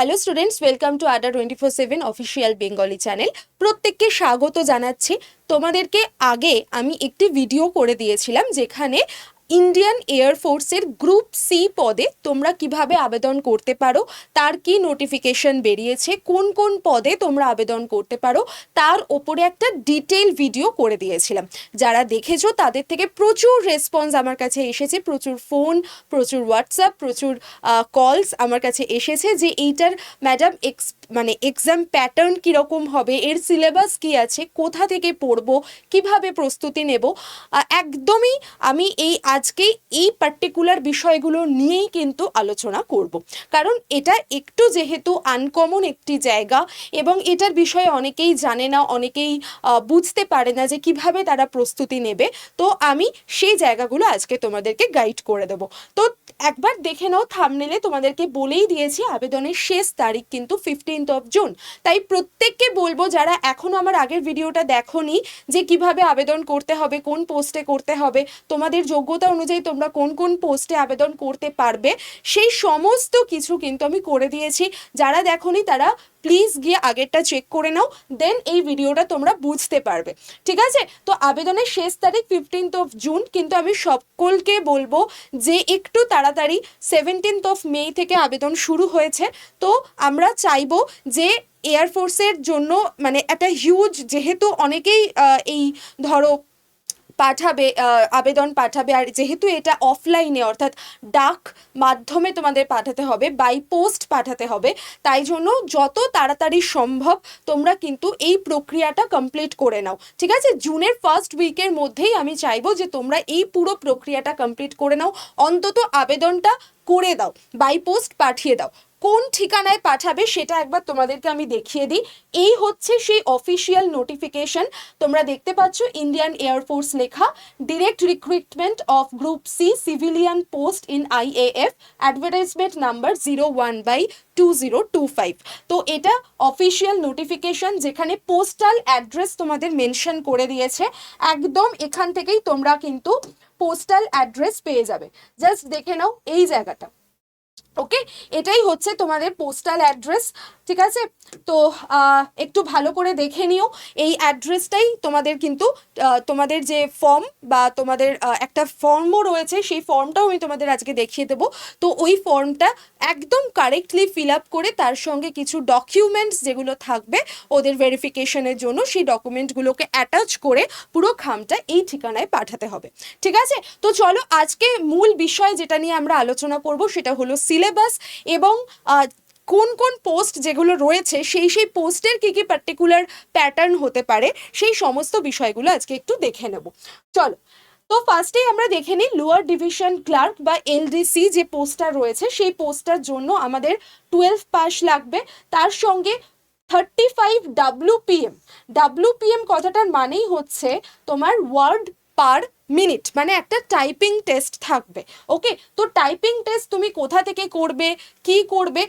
Hello students welcome to Adda twenty four seven official Bengali channel প্রত্যেককে স্বাগত জানাচ্ছি। তোমাদেরকে আগে আমি একটি ভিডিও করে দিয়েছিলাম, যেখানে ইন্ডিয়ান এয়ারফোর্সের গ্রুপ সি পদে তোমরা কীভাবে আবেদন করতে পারো, তার কি নোটিফিকেশন বেরিয়েছে, কোন কোন পদে তোমরা আবেদন করতে পারো, তার ওপরে একটা ডিটেল ভিডিও করে দিয়েছিলাম। যারা দেখেছ, তাদের থেকে প্রচুর রেসপন্স আমার কাছে এসেছে, প্রচুর ফোন প্রচুর হোয়াটসঅ্যাপ প্রচুর কলস আমার কাছে এসেছে যে এইটার ম্যাডাম এক্স মানে এক্সাম প্যাটার্ন কীরকম হবে, এর সিলেবাস কি আছে, কোথা থেকে পড়ব, কীভাবে প্রস্তুতি নেব একদমই আমি এই আজকে এই পার্টিকুলার বিষয়গুলো নিয়েই কিন্তু আলোচনা করব। কারণ এটা একটু যেহেতু আনকমন একটি জায়গা এবং এটার বিষয়ে অনেকেই জানে না, অনেকেই বুঝতে পারে না যে কীভাবে তারা প্রস্তুতি নেবে, তো আমি সেই জায়গাগুলো আজকে তোমাদেরকে গাইড করে দেবো। তো একবার দেখে নাও থামনেলে তোমাদেরকে বলেই দিয়েছি, আবেদনের শেষ তারিখ কিন্তু ফিফটিন্থ অফ জুন তাই প্রত্যেককে বলব যারা এখনও আমার আগের ভিডিওটা দেখোনি, যে কীভাবে আবেদন করতে হবে, কোন পোস্টে করতে হবে, তোমাদের যোগ্যতা অনুযায়ী তোমরা কোন কোন পোস্টে আবেদন করতে পারবে, সেই সমস্ত কিছু কিন্তু আমি করে দিয়েছি। যারা দেখোনি তারা প্লিজ গিয়ে আগেরটা চেক করে নাও দেন এই ভিডিওটা তোমরা বুঝতে পারবে। ঠিক আছে? তো আবেদনের শেষ তারিখ ফিফটিন্থ অফ জুন কিন্তু আমি সকলকে বলব যে একটু তাড়াতাড়ি সেভেন্টিন্থ অফ মে থেকে আবেদন শুরু হয়েছে। তো আমরা চাইব যে এয়ারফোর্সের জন্য মানে একটা হিউজ যেহেতু অনেকেই এই ধরো পাঠাবে আবেদন পাঠাবে। আর যেহেতু এটা অফলাইনে অর্থাৎ ডাক মাধ্যমে তোমাদের পাঠাতে হবে বাই পোস্ট পাঠাতে হবে, তাই জন্য যত তাড়াতাড়ি সম্ভব তোমরা কিন্তু এই প্রক্রিয়াটা কমপ্লিট করে নাও। ঠিক আছে? জুনের ফার্স্ট উইকের মধ্যেই আমি চাইব যে তোমরা এই পুরো প্রক্রিয়াটা কমপ্লিট করে নাও। অন্তত আবেদনটা করে দাও বাই পোস্ট পাঠিয়ে দাও। কোন ঠিকানায় পাঠাবে সেটা একবার তোমাদেরকে আমি দেখিয়ে দিই। এই হচ্ছে সেই অফিসিয়াল নোটিফিকেশন তোমরা দেখতে পাচ্ছ ইন্ডিয়ান এয়ারফোর্স লেখা। Direct recruitment of group C civilian post in IAF advertisement number zero one by two zero two five তো এটা অফিসিয়াল নোটিফিকেশন যেখানে পোস্টাল অ্যাড্রেস তোমাদের মেনশন করে দিয়েছে। একদম এখান থেকেই তোমরা কিন্তু পোস্টাল অ্যাড্রেস পেয়ে যাবে। জাস্ট দেখে নাও এই জায়গাটা। ওকে এটাই হচ্ছে তোমাদের পোস্টাল অ্যাড্রেস ঠিক আছে? তো একটু ভালো করে দেখে নিও। এই অ্যাড্রেসটাই তোমাদের কিন্তু তোমাদের যে ফর্ম বা তোমাদের একটা ফর্মও রয়েছে, সেই ফর্মটাও আমি তোমাদের আজকে দেখিয়ে দেবো। তো ওই ফর্মটা একদম কারেক্টলি ফিল আপ করে তার সঙ্গে কিছু ডকুমেন্টস যেগুলো থাকবে ওদের ভেরিফিকেশনের জন্য, সেই ডকুমেন্টগুলোকে অ্যাটাচ করে পুরো খামটা এই ঠিকানায় পাঠাতে হবে। ঠিক আছে? তো চলো আজকে মূল বিষয় যেটা নিয়ে আমরা আলোচনা করব, সেটা হলো সিলেবাস। এবং কোন কোন পোস্ট যেগুলো রয়েছে, সেই সেই পোস্টের কী কী পার্টিকুলার প্যাটার্ন হতে পারে, সেই সমস্ত বিষয়গুলো আজকে একটু দেখে নেব। চলো, তো ফার্স্টেই আমরা দেখে নিই লোয়ার ডিভিশন ক্লার্ক বা এলডিসি যে পোস্টটা রয়েছে, সেই পোস্টটার জন্য আমাদের টুয়েলভ পাস লাগবে। তার সঙ্গে থার্টি ফাইভ ডাব্লুপিএম ডাব্লুপিএম কথাটার মানেই হচ্ছে তোমার ওয়ার্ড পার মিনিট মানে একটা টাইপিং টেস্ট থাকবে ওকে তো টাইপিং টেস্ট তুমি কোথা থেকে করবে, কি করবে,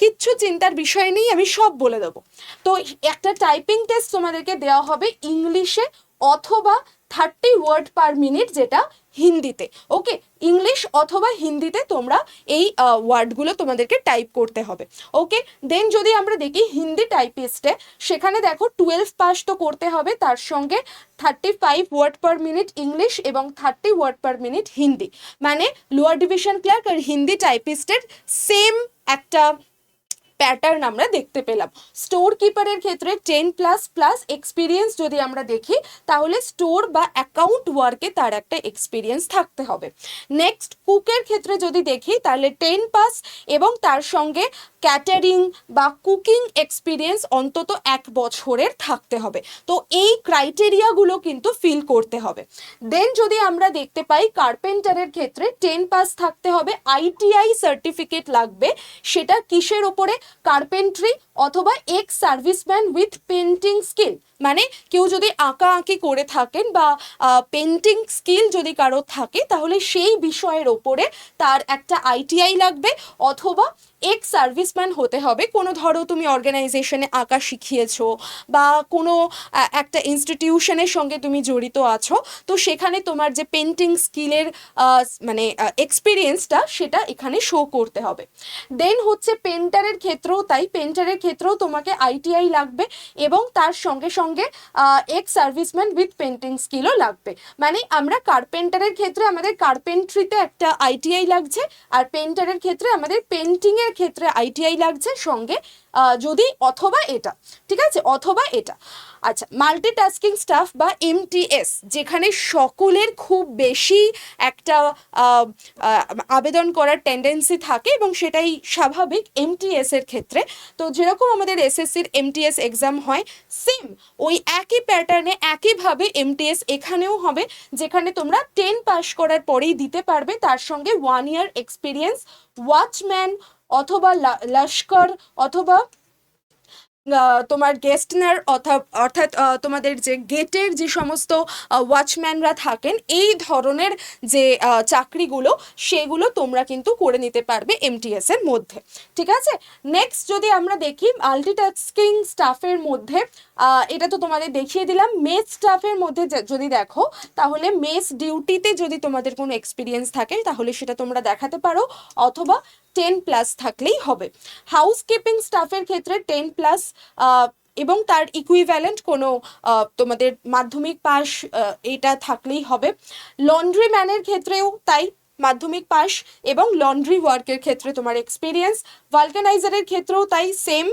কিচ্ছু চিন্তার বিষয় নেই, আমি সব বলে দেবো। তো একটা টাইপিং টেস্ট তোমাদেরকে দেওয়া হবে ইংলিশে অথবা থার্টি ওয়ার্ড পার মিনিট যেটা হিন্দিতে। ওকে ইংলিশ অথবা হিন্দিতে তোমরা এই ওয়ার্ডগুলো তোমাদেরকে টাইপ করতে হবে। ওকে দেন যদি আমরা দেখি হিন্দি টাইপিস্টে সেখানে দেখো টুয়েলভ পাস তো করতে হবে, তার সঙ্গে thirty five word per minute English এবং thirty word per minute Hindi. মানে লোয়ার ডিভিশন ক্লার্ক আর হিন্দি টাইপিস্টের সেম একটা প্যাটার্ন আমরা দেখতে পেলাম। স্টোর কিপারের ক্ষেত্রে টেন প্লাস প্লাস এক্সপিরিয়েন্স যদি আমরা দেখি, তাহলে স্টোর বা অ্যাকাউন্ট ওয়ার্কে তার একটা এক্সপিরিয়েন্স থাকতে হবে। নেক্সট কুকের ক্ষেত্রে যদি দেখি, তাহলে টেন পাস এবং তার সঙ্গে ক্যাটারিং বা কুকিং এক্সপিরিয়েন্স অন্তত এক বছরের থাকতে হবে। তো এই ক্রাইটেরিয়াগুলো কিন্তু ফিল করতে হবে। দেন যদি আমরা দেখতে পাই কার্পেন্টারের ক্ষেত্রে টেন পাস থাকতে হবে। আইটিআই সার্টিফিকেট লাগবে। সেটা কিসের ওপরে? কার্পেন্ট্রি অথবা ex serviceman with painting skill মানে কেউ যদি আঁকা আঁকি করে থাকেন বা পেন্টিং স্কিল যদি কারও থাকে, তাহলে সেই বিষয়ের ওপরে তার একটা আইটিআই লাগবে অথবা এক্স সার্ভিসম্যান হতে হবে। কোনো ধরো তুমি অর্গানাইজেশনে আঁকা শিখিয়েছ বা কোনো একটা ইনস্টিটিউশনের সঙ্গে তুমি জড়িত আছো, তো সেখানে তোমার যে পেন্টিং স্কিলের মানে এক্সপিরিয়েন্সটা সেটা এখানে শো করতে হবে। দেন হচ্ছে পেন্টারের ক্ষেত্রেও তাই পেন্টারের ক্ষেত্রেও তোমাকে আইটিআই লাগবে এবং তার সঙ্গে সঙ্গে এক্স সার্ভিসম্যান উইথ পেন্টিং স্কিলও লাগবে। মানে আমরা কার্পেন্টারের ক্ষেত্রে আমাদের কার্পেন্ট্রিতে একটা আইটিআই লাগছে, আর পেন্টারের ক্ষেত্রে আমাদের পেন্টিংয়ের ক্ষেত্রে আইটিআই লাগছে সঙ্গে যদি অথবা এটা, ঠিক আছে? অথবা এটা। আচ্ছা মাল্টিটাস্কিং স্টাফ বা এমটিএস যেখানে সকলের খুব বেশি একটা আবেদন করার টেন্ডেন্সি থাকে এবং সেটাই স্বাভাবিক এমটিএস এর ক্ষেত্রে। তো যেরকম আমাদের এসএসসির এমটিএস এক্সাম হয় সেম ওই একই প্যাটার্নে একইভাবে এমটিএস এখানেও হবে, যেখানে তোমরা টেন পাস করার পরেই দিতে পারবে, তার সঙ্গে ওয়ান ইয়ার এক্সপিরিয়েন্স ওয়াচম্যান অথবা লস্কর অথবা তোমার গেস্টনার অর্থাৎ অর্থাৎ তোমাদের যে গেটের যে সমস্ত ওয়াচম্যানরা থাকেন, এই ধরনের যে চাকরিগুলো, সেগুলো তোমরা কিন্তু করে নিতে পারবে এমটিএস এর মধ্যে। ঠিক আছে? নেক্সট যদি আমরা দেখি মাল্টিটাস্কিং স্টাফের মধ্যে এটা তো তোমাদের দেখিয়ে দিলাম মেস স্টাফের মধ্যে যদি দেখো, তাহলে মেস ডিউটিতে যদি তোমাদের কোনো এক্সপিরিয়েন্স থাকে, তাহলে সেটা তোমরা দেখাতে পারো, অথবা টেন প্লাস থাকলেই হবে। হাউস কিপিং স্টাফের ক্ষেত্রে টেন প্লাস এবং তার ইকুইভ্যালেন্ট কোনো তোমাদের মাধ্যমিক পাস এটা থাকলেই হবে। লন্ড্রি ম্যানের ক্ষেত্রেও তাই, মাধ্যমিক পাস এবং লন্ড্রি ওয়ার্কের ক্ষেত্রে তোমার এক্সপিরিয়েন্স ভালকানাইজারের ক্ষেত্রেও তাই সেম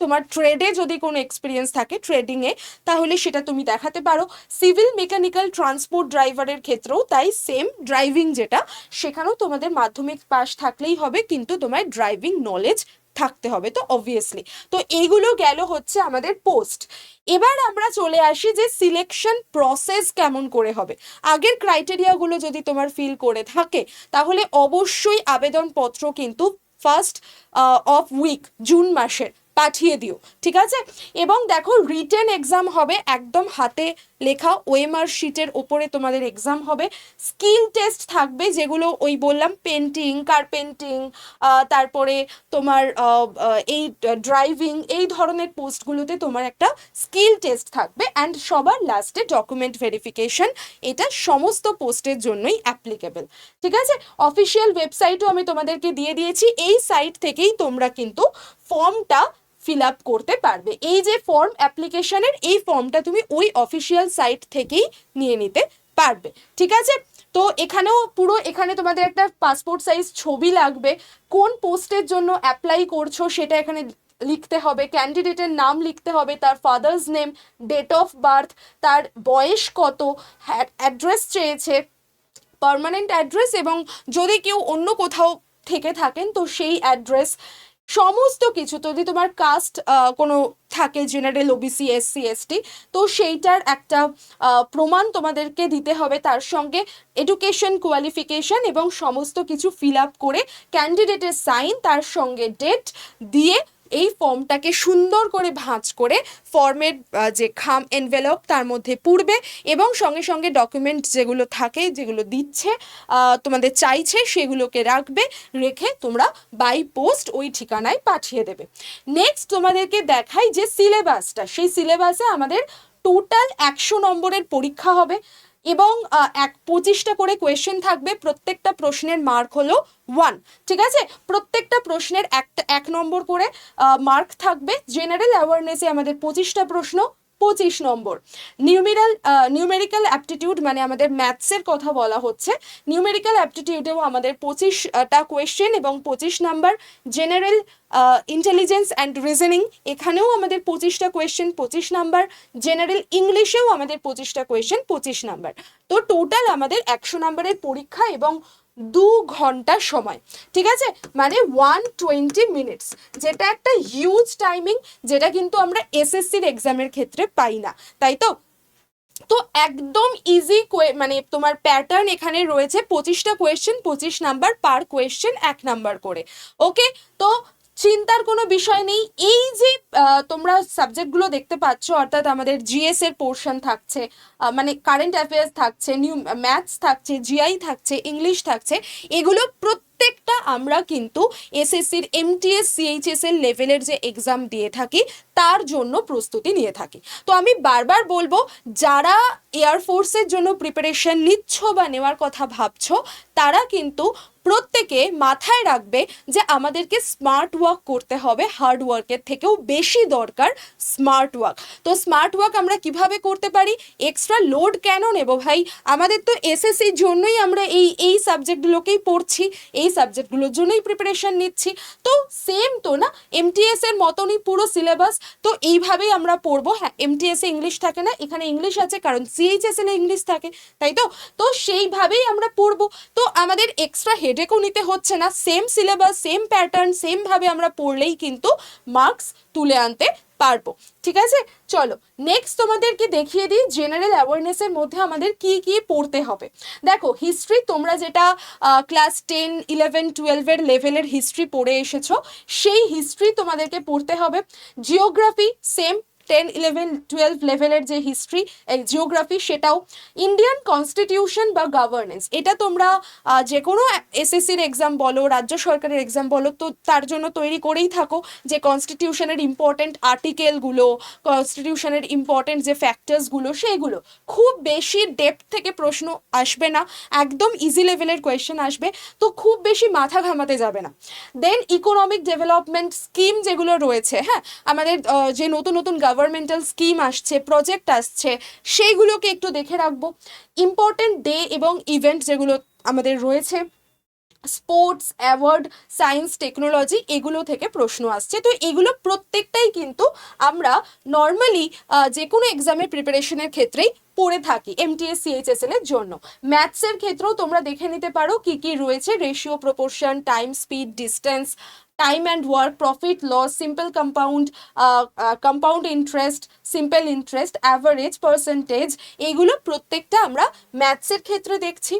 তোমার ট্রেডে যদি কোনো এক্সপিরিয়েন্স থাকে ট্রেডিংয়ে তাহলে সেটা তুমি দেখাতে পারো। সিভিল মেকানিক্যাল ট্রান্সপোর্ট ড্রাইভারের ক্ষেত্রেও তাই সেম ড্রাইভিং যেটা, সেখানেও তোমাদের মাধ্যমিক পাস থাকলেই হবে, কিন্তু তোমার ড্রাইভিং নলেজ থাকতে হবে, তো অবভিয়াসলি তো এইগুলো গেল হচ্ছে আমাদের পোস্ট এবার আমরা চলে আসি যে সিলেকশন প্রসেস কেমন করে হবে। আগের ক্রাইটেরিয়াগুলো যদি তোমার ফিল করে থাকে, তাহলে অবশ্যই আবেদনপত্র কিন্তু ফার্স্ট অফ উইক জুন মাসের। পাঠিয়ে দিও, ঠিক আছে? এবং দেখো রিটেন এক্সাম হবে একদম হাতে লেখা ওএমআর শিটের ওপরে তোমাদের এক্সাম হবে। স্কিল টেস্ট থাকবে যেগুলো ওই বললাম পেন্টিং কার্পেন্টিং তারপরে তোমার এই ড্রাইভিং এই ধরনের পোস্টগুলোতে তোমার একটা স্কিল টেস্ট থাকবে অ্যান্ড সবার লাস্টে ডকুমেন্ট ভেরিফিকেশন এটা সমস্ত পোস্টের জন্যই অ্যাপ্লিকেবল ঠিক আছে? অফিসিয়াল ওয়েবসাইটও আমি তোমাদেরকে দিয়ে দিয়েছি, এই সাইট থেকেই তোমরা কিন্তু ফর্মটা ফিল আপ করতে পারবে। এই যে ফর্ম অ্যাপ্লিকেশনের এই ফর্মটা তুমি ওই অফিসিয়াল সাইট থেকেই নিয়ে নিতে পারবে। ঠিক আছে? তো এখানেও পুরো, এখানে তোমাদের একটা পাসপোর্ট সাইজ ছবি লাগবে। কোন পোস্টের জন্য অ্যাপ্লাই করছ সেটা এখানে লিখতে হবে। ক্যান্ডিডেটের নাম লিখতে হবে, তার father's name date of birth তার বয়স কত অ্যাড্রেস চেয়েছে পার্মানেন্ট অ্যাড্রেস এবং যদি কেউ অন্য কোথাও থেকে থাকেন, তো সেই অ্যাড্রেস সমস্ত কিছু যদি তোমার কাস্ট কোনো থাকে জেনারেল ওবিসি এসসি এসটি তো সেইটার একটা প্রমাণ তোমাদেরকে দিতে হবে। তার সঙ্গে এডুকেশন কোয়ালিফিকেশন এবং সমস্ত কিছু ফিল আপ করে ক্যান্ডিডেটের সাইন তার সঙ্গে ডেট দিয়ে এই ফর্মটাকে সুন্দর করে ভাঁজ করে ফর্মের যে খাম এনভেলপ তার মধ্যে পুরবে এবং সঙ্গে সঙ্গে ডকুমেন্ট যেগুলো থাকে, যেগুলো দিচ্ছে তোমাদের চাইছে সেগুলোকে রাখবে, রেখে তোমরা বাই পোস্ট ওই ঠিকানায় পাঠিয়ে দেবে। নেক্সট তোমাদেরকে দেখাই যে সিলেবাসটা সেই সিলেবাসে আমাদের টোটাল একশো নম্বরের পরীক্ষা হবে। এবং এক পঁচিশটা করে কোয়েশ্চেন থাকবে। প্রত্যেকটা প্রশ্নের মার্ক হলো ওয়ান ঠিক আছে? প্রত্যেকটা প্রশ্নের একটা, এক নম্বর করে মার্ক থাকবে। জেনারেল অ্যাওয়ারনেসে আমাদের পঁচিশটা প্রশ্ন পঁচিশ নম্বর। নিউমেরাল নিউমেরিক্যাল অ্যাপটিটিউড মানে আমাদের ম্যাথসের কথা বলা হচ্ছে। নিউমেরিক্যাল অ্যাপটিটিউডেও আমাদের পঁচিশটা কোয়েশ্চেন এবং পঁচিশ number general intelligence and reasoning এখানেও আমাদের পঁচিশটা কোয়েশ্চেন পঁচিশ নাম্বার জেনারেল ইংলিশেও আমাদের পঁচিশটা কোয়েশ্চেন পঁচিশ নাম্বার তো টোটাল আমাদের একশো নাম্বারের পরীক্ষা এবং দু ঘণ্টা সময়, ঠিক আছে? মানে ওয়ান টোয়েন্টি মিনিটস যেটা একটা হিউজ টাইমিং যেটা কিন্তু আমরা এসএসসির এক্সামের ক্ষেত্রে পাই না, তাই তো? তো একদম ইজি মানে তোমার প্যাটার্ন এখানে রয়েছে পঁচিশটা কোয়েশ্চেন পঁচিশ নাম্বার পার কোয়েশ্চেন এক নাম্বার করে ওকে তো চিন্তার কোনো বিষয় নেই। এই যে তোমরা সাবজেক্টগুলো দেখতে পাচ্ছ, অর্থাৎ আমাদের জিএস এর পোর্শন থাকছে মানে কারেন্ট অ্যাফেয়ার্স থাকছে নিউ ম্যাথস থাকছে জিআই থাকছে ইংলিশ থাকছে, এগুলো প্রত্যেকটা আমরা কিন্তু এসএসসির এমটিএস সিএইচএস এর লেভেলের যে এক্সাম দিয়ে থাকি, তার জন্য প্রস্তুতি নিয়ে থাকি। তো আমি বারবার বলব, যারা এয়ারফোর্সের জন্য প্রিপারেশন নিচ্ছ বা নেওয়ার কথা ভাবছ, তারা কিন্তু প্রত্যেকে মাথায় রাখবে যে আমাদেরকে স্মার্ট ওয়ার্ক করতে হবে হার্ড ওয়ার্কের থেকেও বেশি দরকার স্মার্ট ওয়ার্ক তো স্মার্ট ওয়ার্ক আমরা কীভাবে করতে পারি? এক্সট্রা লোড কেন নেব ভাই? আমাদের তো এসএসসির জন্যই আমরা এই এই সাবজেক্টগুলোকেই পড়ছি, এই সাবজেক্টগুলোর জন্যই প্রিপারেশন নিচ্ছি। তো সেম তো না এমটিএস এর মতনই পুরো সিলেবাস তো এইভাবেই আমরা পড়ব। হ্যাঁ এমটিএস এ ইংলিশ থাকে না, এখানে ইংলিশ আছে, কারণ সিএইচএস এ ইংলিশ থাকে, তাই তো? তো সেইভাবেই আমরা পড়ব। তো আমাদের এক্সট্রা হেডেকও নিতে হচ্ছে না। সেম সিলেবাস সেম প্যাটার্ন সেমভাবে আমরা পড়লেই কিন্তু মার্কস তুলে আনতে পারব, ঠিক আছে? চলো নেক্সট তোমাদেরকে দেখিয়ে দিই জেনারেল অ্যাওয়ারনেসের মধ্যে আমাদের কি কি পড়তে হবে। দেখো হিস্ট্রি তোমরা যেটা ক্লাস টেন ইলেভেন টুয়েলভের লেভেলের হিস্ট্রি পড়ে এসেছ, সেই হিস্ট্রি তোমাদেরকে পড়তে হবে। Geography same ten eleven twelve লেভেলের যে হিস্ট্রি জিওগ্রাফি সেটাও ইন্ডিয়ান কনস্টিটিউশন বা গভর্নেন্স এটা তোমরা যে কোনো এসএসসির এক্সাম বলো, রাজ্য সরকারের এক্সাম বলো, তো তার জন্য তৈরি করেই থাকো যে কনস্টিটিউশনের ইম্পর্টেন্ট আর্টিকেলগুলো কনস্টিটিউশনের ইম্পর্টেন্ট যে ফ্যাক্টরসগুলো সেইগুলো খুব বেশি ডেপথ থেকে প্রশ্ন আসবে না, একদম ইজি লেভেলের কোয়েশ্চেন আসবে, তো খুব বেশি মাথা ঘামাতে যাবে না। দেন ইকোনমিক ডেভেলপমেন্ট স্কিম যেগুলো রয়েছে হ্যাঁ আমাদের যে নতুন নতুন গভর্নমেন্টাল স্কিম আসছে প্রজেক্ট আসছে, সেইগুলোকে একটু দেখে রাখব। ইম্পর্টেন্ট ডে এবং ইভেন্ট যেগুলো আমাদের রয়েছে স্পোর্টস অ্যাওয়ার্ড সায়েন্স টেকনোলজি এগুলো থেকে প্রশ্ন আসছে। তো এগুলো প্রত্যেকটাই কিন্তু আমরা নর্মালি যে কোনো এক্সামের প্রিপারেশনের ক্ষেত্রেই পড়ে থাকি এমটিএস সিএইচএসএল এর জন্য। ম্যাথসের ক্ষেত্রেও তোমরা দেখে নিতে পারো কি কি রয়েছে ratio proportion time speed distance time and work profit loss simple compound compound interest simple interest average percentage এইগুলো প্রত্যেকটা আমরা ম্যাথসের ক্ষেত্রে দেখছি।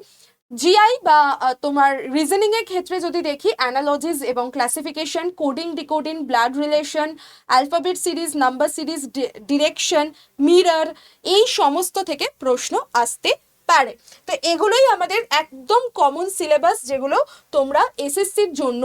জিআই বা তোমার রিজনিং এর ক্ষেত্রে যদি দেখি অ্যানালজিস এবং classification coding decoding blood relation alphabet series number series direction mirror এই সমস্ত থেকে প্রশ্ন আসতে পারে। তো এগুলোই আমাদের একদম কমন সিলেবাস যেগুলো তোমরা এসএসসির জন্য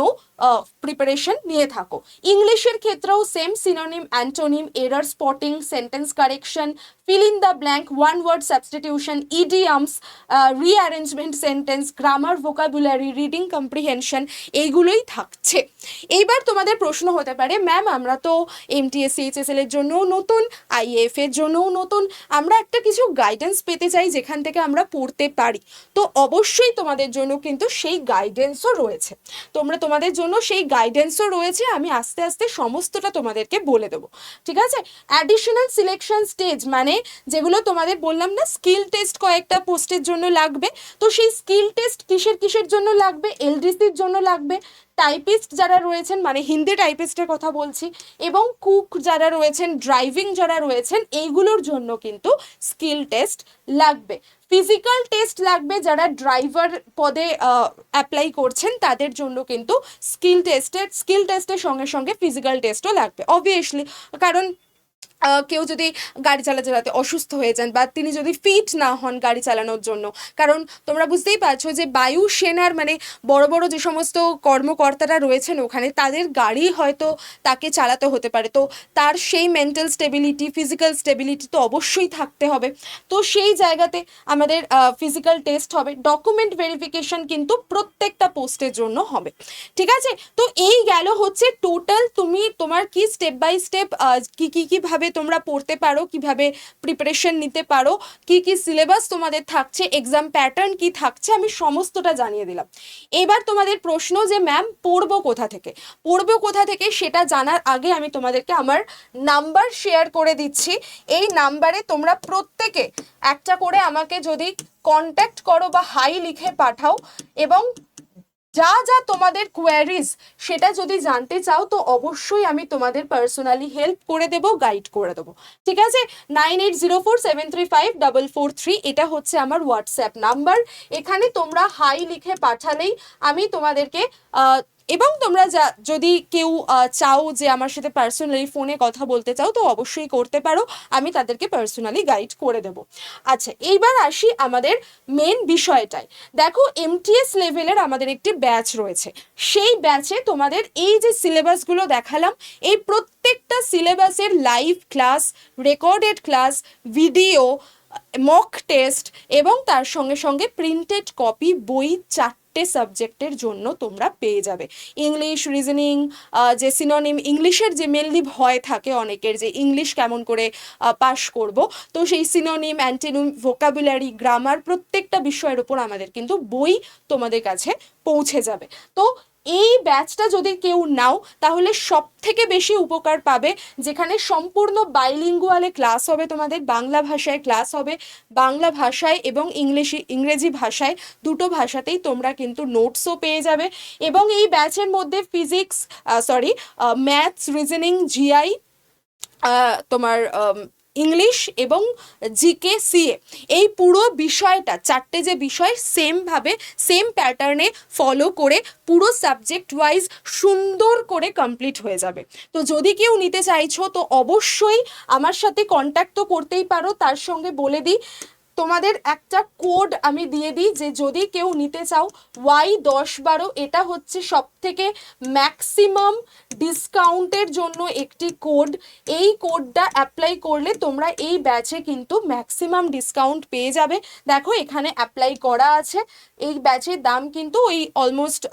প্রিপারেশন নিয়ে থাকো। ইংলিশের ক্ষেত্রেও same synonym antonym error spotting sentence correction in the blank one word substitution idioms uh, rearrangement sentence grammar vocabulary reading comprehension এইগুলোই থাকছে। এইবার তোমাদের প্রশ্ন হতে পারে ম্যাম আমরা তো এমটিএস সিএইচএসএল এর জন্যও নতুন আইএফ এর জন্যও নতুন আমরা একটা কিছু গাইডেন্স পেতে চাই যেখান থেকে আমরা পড়তে পারি। তো অবশ্যই তোমাদের জন্য কিন্তু সেই গাইডেন্সও রয়েছে। তোমরা তোমাদের জন্য সেই গাইডেন্সও রয়েছে, আমি আস্তে আস্তে সমস্তটা তোমাদেরকে বলে দেবো। ঠিক আছে? অ্যাডিশনাল সিলেকশন স্টেজ মানে যেগুলো তোমাদের বললাম না স্কিল টেস্ট কয়েকটা পোস্টের জন্য লাগবে। তো সেই স্কিল টেস্ট কিসের কিসের জন্য লাগবে? এলডিসির জন্য লাগবে। টাইপিস্ট যারা রয়েছেন মানে হিন্দি টাইপিস্টের কথা বলছি, এবং কুক যারা রয়েছেন ড্রাইভিং যারা রয়েছেন, এইগুলোর জন্য কিন্তু স্কিল টেস্ট লাগবে। ফিজিক্যাল টেস্ট লাগবে যারা ড্রাইভার পদে অ্যাপ্লাই করছেন, তাদের জন্য কিন্তু স্কিল টেস্টের স্কিল টেস্টের সঙ্গে সঙ্গে ফিজিক্যাল টেস্টও লাগবে। অবভিয়াসলি কারণ কেউ যদি গাড়ি চালাতে চালাতে অসুস্থ হয়ে যান বা তিনি যদি ফিট না হন গাড়ি চালানোর জন্য। কারণ তোমরা বুঝতেই পারছ যে বায়ু সেনার মানে বড় বড় যে সমস্ত কর্মকর্তারা রয়েছেন ওখানে, তাদের গাড়ি হয়তো তাকে চালাতে হতে পারে। তো তার সেই মেন্টাল স্টেবিলিটি ফিজিক্যাল স্টেবিলিটি তো অবশ্যই থাকতে হবে। তো সেই জায়গাতে আমাদের ফিজিক্যাল টেস্ট হবে। ডকুমেন্ট ভেরিফিকেশন কিন্তু প্রত্যেকটা পোস্টের জন্য হবে। ঠিক আছে? তো এই গেল হচ্ছে টোটাল তুমি তোমার কি স্টেপ বাই স্টেপ কী কী, কীভাবে তোমরা পড়তে পারো, কীভাবে প্রিপারেশন নিতে পারো, কি কি সিলেবাস তোমাদের থাকছে এক্সাম প্যাটার্ন কি থাকছে, আমি সমস্তটা জানিয়ে দিলাম। এবার তোমাদের প্রশ্ন যে ম্যাম পড়ব কোথা থেকে? পড়ব কোথা থেকে সেটা জানার আগে আমি তোমাদেরকে আমার নাম্বার শেয়ার করে দিচ্ছি। এই নাম্বারে তোমরা প্রত্যেকে একটা করে আমাকে যদি কন্ট্যাক্ট করো বা হাই লিখে পাঠাও এবং যা যা তোমাদের কোয়ারিজ সেটা যদি জানতে চাও, তো অবশ্যই আমি তোমাদের পার্সোনালি হেল্প করে দেব গাইড করে দেবো। ঠিক আছে? Nine eight zero four seven three five double four three এটা হচ্ছে আমার হোয়াটসঅ্যাপ নাম্বার এখানে তোমরা হাই লিখে পাঠালেই আমি তোমাদেরকে এবং তোমরা যা, যদি কেউ চাও যে আমার সাথে পার্সোনালি ফোনে কথা বলতে চাও, তো অবশ্যই করতে পারো। আমি তাদেরকে পার্সোনালি গাইড করে দেব। আচ্ছা এইবার আসি আমাদের মেন বিষয়টায়। দেখো এমটিএস লেভেলের আমাদের একটি ব্যাচ রয়েছে। সেই ব্যাচে তোমাদের এই যে সিলেবাসগুলো দেখালাম, এই প্রত্যেকটা সিলেবাসের live class recorded class video mock test এবং তার সঙ্গে সঙ্গে প্রিন্টেড কপি বই, চারটে সাবজেক্টের জন্য তোমরা পেয়ে যাবে। ইংলিশ রিজনিং যে সিনোনিম ইংলিশের যে মেনলি ভয় থাকে অনেকের যে ইংলিশ কেমন করে পাশ করব, তো সেই সিনোনিম অ্যান্টিনিম ভোকাবুলারি গ্রামার প্রত্যেকটা বিষয়ের উপর আমাদের কিন্তু বই তোমাদের কাছে পৌঁছে যাবে। তো এই ব্যাচটা যদি কেউ নাও, তাহলে সব থেকে বেশি উপকার পাবে যেখানে সম্পূর্ণ বাইলিঙ্গুয়ালে ক্লাস হবে, তোমাদের বাংলা ভাষায় ক্লাস হবে, বাংলা ভাষায় এবং ইংলিশ, ইংরেজি ভাষায় দুটো ভাষাতেই তোমরা কিন্তু নোটসও পেয়ে যাবে এবং এই ব্যাচের মধ্যে physics sorry maths reasoning GI তোমার ইংলিশ এবং জিকে, সিএ। এই পুরো বিষয়টা, চারটে যে বিষয় সেমভাবে সেম প্যাটার্নে ফলো করে পুরো সাবজেক্ট ওয়াইজ সুন্দর করে কমপ্লিট হয়ে যাবে। তো যদি কেউ নিতে চাইছো, তো অবশ্যই আমার সাথে কন্ট্যাক্ট তো করতেই পারো। তার সঙ্গে বলে দিই তোমাদের একটা কোড আমি দিয়ে দিই যে যদি কেউ নিতে চাও ওয়াই দশ বারো, এটা হচ্ছে সব থেকে ম্যাক্সিমাম ডিসকাউন্টের জন্য একটি কোড এই কোডটা অ্যাপ্লাই করলে তোমরা এই ব্যাচে কিন্তু ম্যাক্সিমাম ডিসকাউন্ট পেয়ে যাবে। দেখো, এখানে অ্যাপ্লাই করা আছে। এই ব্যাচের দাম কিন্তু ওই অলমোস্ট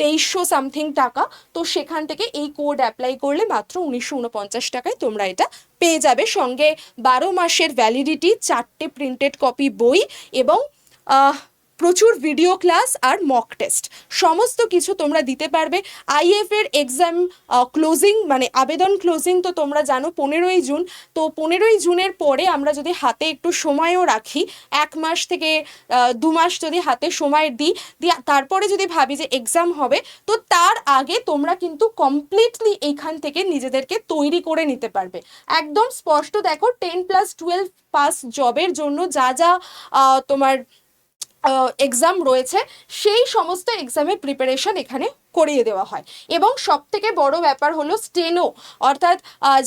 তেইশশো সামথিং টাকা। তো সেখান থেকে এই কোড অ্যাপ্লাই করলে মাত্র উনিশশো উনপঞ্চাশ টাকায় তোমরা এটা পেয়ে যাবে। সঙ্গে বারো মাসের ভ্যালিডিটি চারটে প্রিন্টেড কপি বই এবং প্রচুর ভিডিও ক্লাস আর মক টেস্ট সমস্ত কিছু তোমরা দিতে পারবে। আইএফ এর এক্সাম ক্লোজিং মানে আবেদন ক্লোজিং তো তোমরা জানো পনেরোই জুন। তো পনেরোই জুনের পরে আমরা যদি হাতে একটু সময়ও রাখি, এক মাস থেকে দু মাস যদি হাতে সময় দিই তারপরে যদি ভাবি যে এক্সাম হবে, তো তার আগে তোমরা কিন্তু কমপ্লিটলি এইখান থেকে নিজেদেরকে তৈরি করে নিতে পারবে। একদম স্পষ্ট দেখো টেন প্লাস টুয়েলভ পাস জবের জন্য যা যা তোমার এক্সাম রয়েছে সেই সমস্ত এক্সামের প্রিপারেশন এখানে করিয়ে দেওয়া হয়। এবং সব থেকে বড় ব্যাপার হলো স্টেনো, অর্থাৎ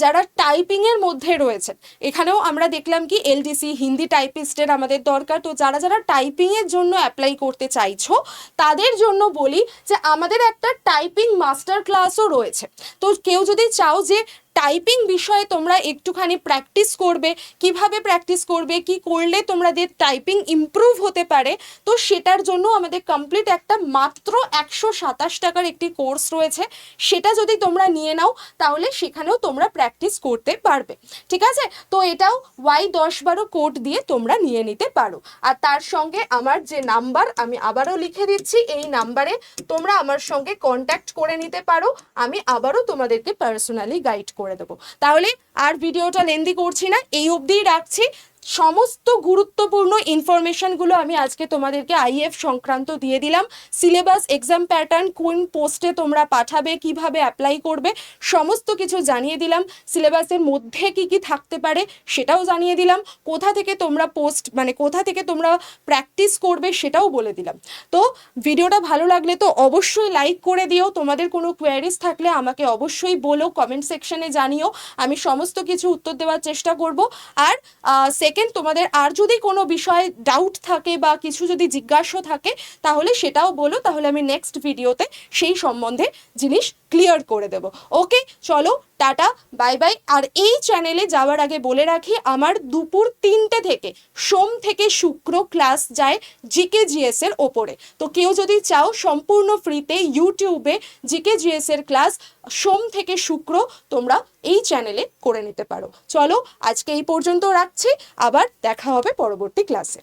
যারা টাইপিংয়ের মধ্যে রয়েছে এখানেও আমরা দেখলাম কি এলডিসি, হিন্দি টাইপিস্টের আমাদের দরকার। তো যারা যারা টাইপিংয়ের জন্য অ্যাপ্লাই করতে চাইছো, তাদের জন্য বলি যে আমাদের একটা টাইপিং মাস্টার ক্লাসও রয়েছে। তো কেউ যদি চাও যে টাইপিং বিষয়ে তোমরা একটুখানি প্র্যাকটিস করবে, কীভাবে প্র্যাকটিস করবে, কি করলে তোমাদের টাইপিং ইমপ্রুভ হতে পারে, তো সেটার জন্য আমাদের কমপ্লিট একটা মাত্র একশো সাতাশ টাকার একটি কোর্স রয়েছে, সেটা যদি তোমরা নিয়ে নাও, তাহলে সেখানেও তোমরা প্র্যাকটিস করতে পারবে। ঠিক আছে? তো এটাও ওয়াই দশ বারো কোড দিয়ে তোমরা নিয়ে নিতে পারো। আর তার সঙ্গে আমার যে নাম্বার আমি আবারও লিখে দিচ্ছি, এই নাম্বারে তোমরা আমার সঙ্গে কন্ট্যাক্ট করে নিতে পারো, আমি আবারও তোমাদেরকে পার্সোনালি গাইড করে দেবো। তাহলে আর ভিডিওটা লেন্দি করছি না, এই অবধিই রাখছি। সমস্ত গুরুত্বপূর্ণ ইনফরমেশনগুলো আমি আজকে তোমাদেরকে আইএফ সংক্রান্ত দিয়ে দিলাম। সিলেবাস এক্সাম প্যাটার্ন কোন পোস্টে তোমরা পাঠাবে, কীভাবে অ্যাপ্লাই করবে, সমস্ত কিছু জানিয়ে দিলাম। সিলেবাসের মধ্যে কি কি থাকতে পারে সেটাও জানিয়ে দিলাম। কোথা থেকে তোমরা পোস্ট মানে কোথা থেকে তোমরা প্র্যাকটিস করবে সেটাও বলে দিলাম। তো ভিডিওটা ভালো লাগলে তো অবশ্যই লাইক করে দিও। তোমাদের কোনো কোয়ারিজ থাকলে আমাকে অবশ্যই বলো কমেন্ট সেকশনে জানিও। আমি সমস্ত কিছু উত্তর দেওয়ার চেষ্টা করব। আর সেকেন্ড তোমাদের আর যদি কোনো বিষয়ে ডাউট থাকে বা কিছু যদি জিজ্ঞাসা থাকে, তাহলে সেটাও বলো, তাহলে আমি নেক্সট ভিডিওতে সেই সম্বন্ধে জিনিস ক্লিয়ার করে দেব। ওকে চলো টাটা, বাই বাই। আর এই চ্যানেলে যাওয়ার আগে বলে রাখি, আমার দুপুর তিনটে থেকে সোম থেকে শুক্র ক্লাস যায় জিকে জিএস এর ওপরে। তো কেউ যদি চাও, সম্পূর্ণ ফ্রিতে ইউটিউবে জিকে জিএস এর ক্লাস সোম থেকে শুক্র তোমরা এই চ্যানেলে করে নিতে পারো। চলো, আজকে এই পর্যন্ত রাখছি। আবার দেখা হবে পরবর্তী ক্লাসে